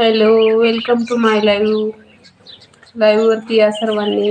Hello welcome to my live live वरती या सर्वांनी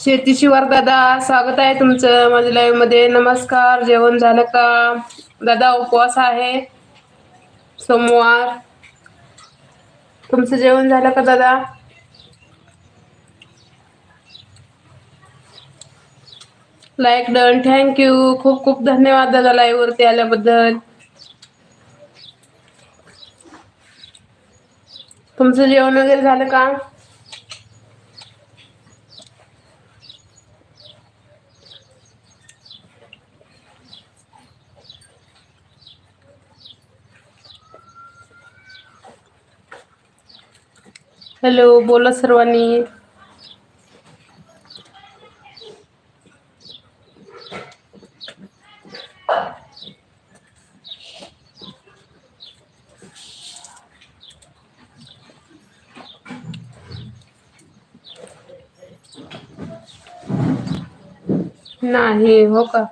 शेतीशिवार दादा स्वागत आहे तुमचं माझ्या लाईव्हमध्ये. नमस्कार जेवण झालं का? दादा उपवास आहे. सोमवार. तुमचं जेवण झालं का दादा? लाईक डन थँक यू खूप खूप धन्यवाद दादा लाईव्ह वरती आल्याबद्दल. तुमचं जेवण वगैरे झालं का? हॅलो बोला सर्वांनी. नाही हो का?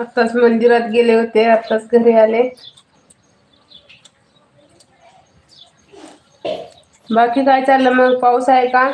आत्ताच मंदिरात गेले होते आत्ताच घरी आले. बाकी काय चाललं मग? पाऊस आहे का?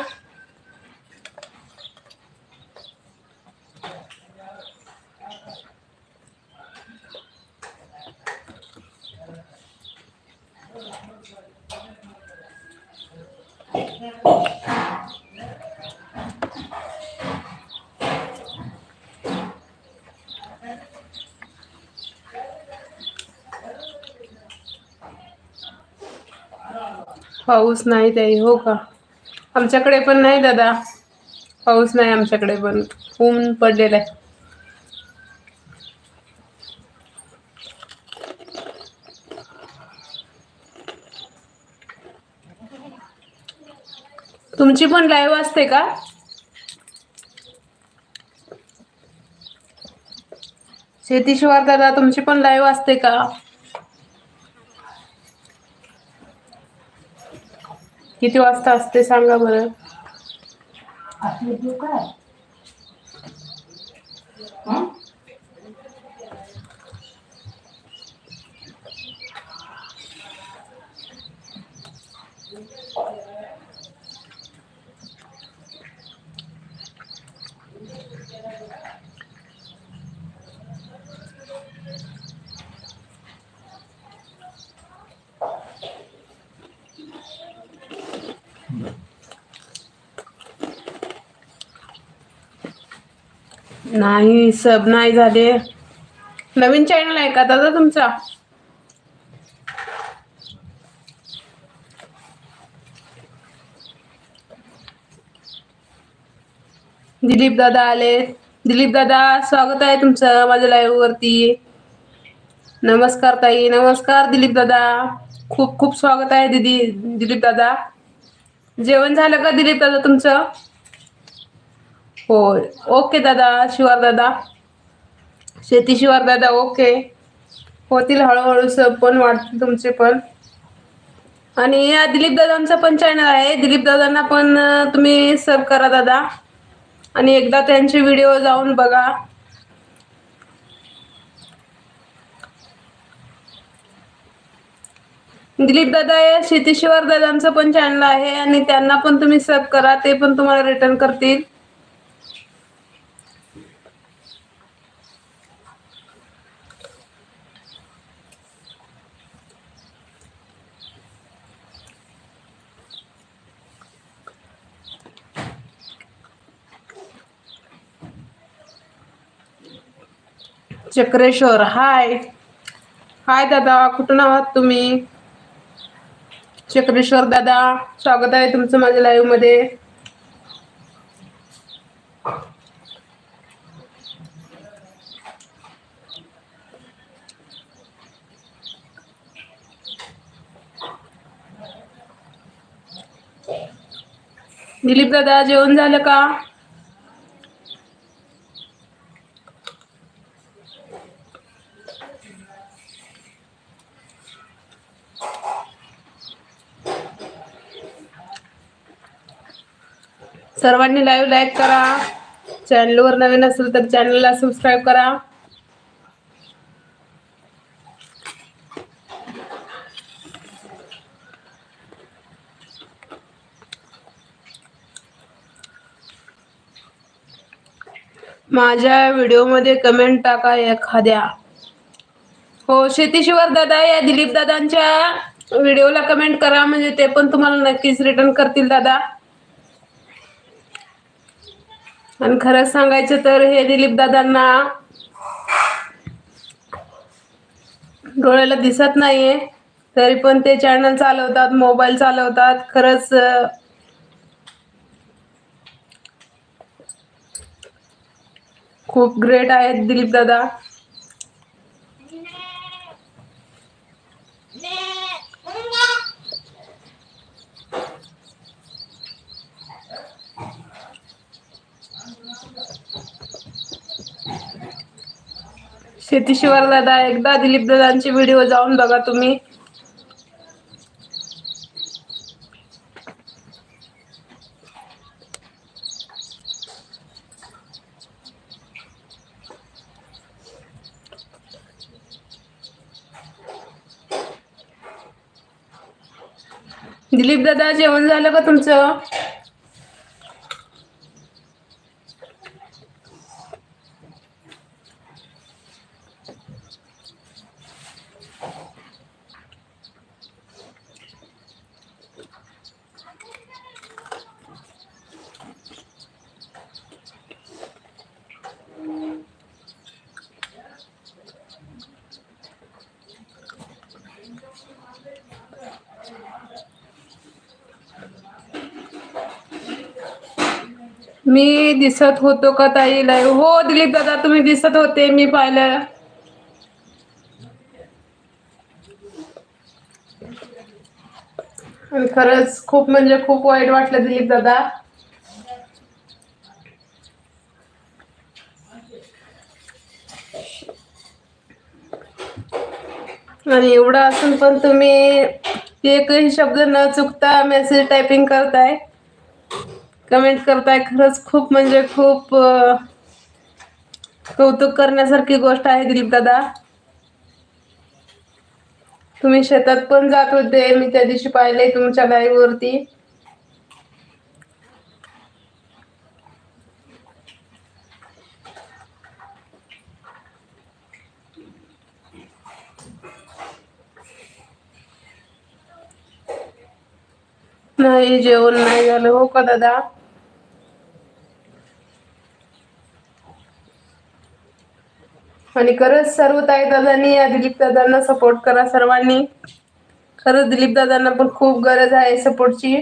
पाऊस नाही ताई हो का? आमच्याकडे पण नाही दादा. पाऊस नाही आमच्याकडे पण. ऊन पडलेलं आहे. तुमची पण लाईव्ह असते का? शेतीशिवार दादा तुमची पण लाईव्ह असते का? किती वाजता असते सांगा बरं? नाही सब नाही झाले. नवीन चॅनल आहे का दादा तुमचा? दिलीप दादा आले. दिलीप दादा स्वागत आहे तुमचं माझ्या लाईव्ह वरती. नमस्कार ताई नमस्कार दिलीप दादा. खूप खूप स्वागत आहे दीदी दिलीप दादा. जेवण झालं का दिलीप दादा तुमचं? हो ओके दादा शिवार दादा. शेती शिवार दादा ओके. होतील हळूहळू सब पण वाढतील तुमचे पण. आणि या दिलीप दादांचा पण चॅनल आहे. दिलीप दादांना पण तुम्ही सब करा दादा. आणि एकदा त्यांचे व्हिडिओ जाऊन बघा. दिलीप दादा या शेतीशिवार दादांचं पण चॅनल आहे. आणि त्यांना पण तुम्ही सब करा. ते पण तुम्हाला रिटर्न करतील. चक्रेश्वर हाय. हाय दादा कुठून आहात तुम्ही? चक्रेश्वर दादा स्वागत आहे तुमचं माझ्या लाईव्हमध्ये. दिलीप दादा जेवण झालं का? सर्वांनी लाईव्ह लाईक करा. चॅनलवर नवीन असेल तर चॅनलला सबस्क्राईब करा. माझ्या व्हिडिओमध्ये कमेंट टाका एखाद्या. हो शेतीशिवर दादा या दिलीप दादांच्या व्हिडिओला कमेंट करा. म्हणजे ते पण तुम्हाला नक्कीच रिटर्न करतील दादा. आणि खरंच सांगायचं तर हे दिलीप दादांना डोळ्याला दिसत नाहीये. तरी पण ते चॅनल चालवतात मोबाईल चालवतात. खरंच खूप ग्रेट आहेत दिलीप दादा. शेतीशिवार दादा एकदा दिलीप दादांचे व्हिडिओ जाऊन बघा तुम्ही. दिलीप दादा जेवण झालं का तुमचं? मी दिसत होतो का ताई? लाईव्ह हो दिलीप दादा तुम्ही दिसत होते मी पाहिलं. आणि खरंच खूप म्हणजे खूप वाईट वाटलं दिलीप दादा. आणि एवढं असून पण तुम्ही एकही शब्द न चुकता मेसेज टायपिंग करताय. कमेंट करताय. खरंच खूप म्हणजे खूप कौतुक करण्यासारखी गोष्ट आहे दिलीप दादा. तुम्ही शेतात पण जात होते. मी त्या दिवशी पाहिले तुमच्या लाईव्ह वरती नाही जेवण नाही झालं. हो का दादा? आणि खरंच सर्व ताई दादांनी या दिलीप दादांना सपोर्ट करा सर्वांनी. खरंच दिलीप दादांना पण खूप गरज आहे सपोर्टची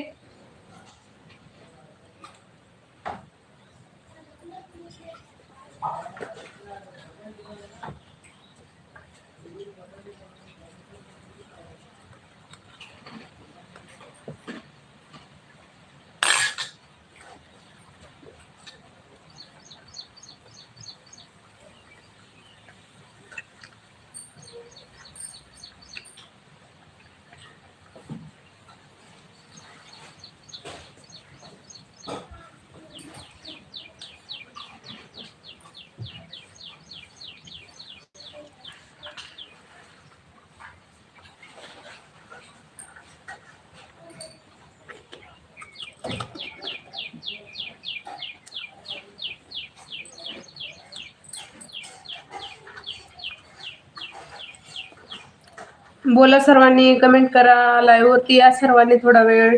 बोला सर्वांनी कमेंट करा लाईव्ह होती या सर्वांनी थोडा वेळ